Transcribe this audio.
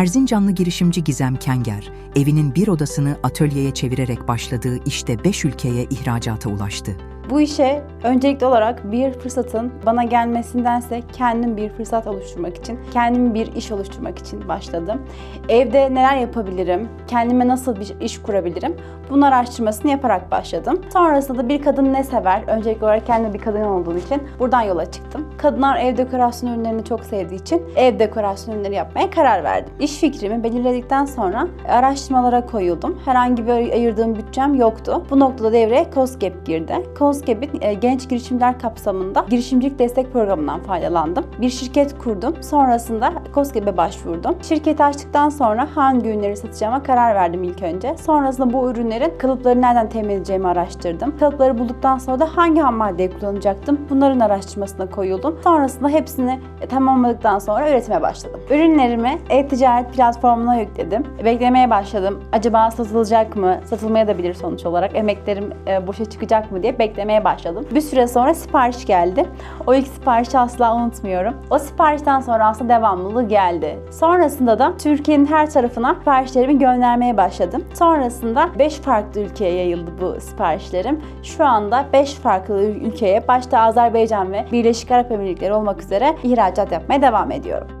Erzincanlı girişimci Gizem Kenger, evinin bir odasını atölyeye çevirerek başladığı işte 5 ülkeye ihracata ulaştı. Bu işe öncelikli olarak bir fırsatın bana gelmesindense kendim bir fırsat oluşturmak için, kendim bir iş oluşturmak için başladım. Evde neler yapabilirim, kendime nasıl bir iş kurabilirim bunun araştırmasını yaparak başladım. Sonrasında da bir kadın ne sever? Öncelikli olarak kendim bir kadın olduğum için buradan yola çıktım. Kadınlar ev dekorasyon ürünlerini çok sevdiği için ev dekorasyon ürünleri yapmaya karar verdim. İş fikrimi belirledikten sonra araştırmalara koyuldum. Herhangi bir ayırdığım bütçem yoktu. Bu noktada devreye COSGAP girdi. COSGAP'in e, genç girişimler kapsamında girişimcilik destek programından faydalandım. Bir şirket kurdum. Sonrasında COSGAP'e başvurdum. Şirketi açtıktan sonra hangi ürünleri satacağıma karar verdim ilk önce. Sonrasında bu ürünlerin kalıpları nereden temin edeceğimi araştırdım. Kalıpları bulduktan sonra da hangi ham maddeyi kullanacaktım bunların araştırmasına koyuldum. Sonrasında hepsini e, tamamladıktan sonra üretime başladım. Ürünlerimi e-ticaret platformuna yükledim. Beklemeye başladım. Acaba satılacak mı? Satılmaya da bilir sonuç olarak. Emeklerim e, boşa çıkacak mı diye beklemeye başladım. Bir süre sonra sipariş geldi. O ilk siparişi asla unutmuyorum. O siparişten sonra aslında devamlılığı geldi. Sonrasında da Türkiye'nin her tarafına siparişlerimi göndermeye başladım. Sonrasında 5 farklı ülkeye yayıldı bu siparişlerim. Şu anda 5 farklı ülkeye başta Azerbaycan ve Birleşik Arap Emirlikleri olmak üzere ihracat yapmaya devam ediyorum.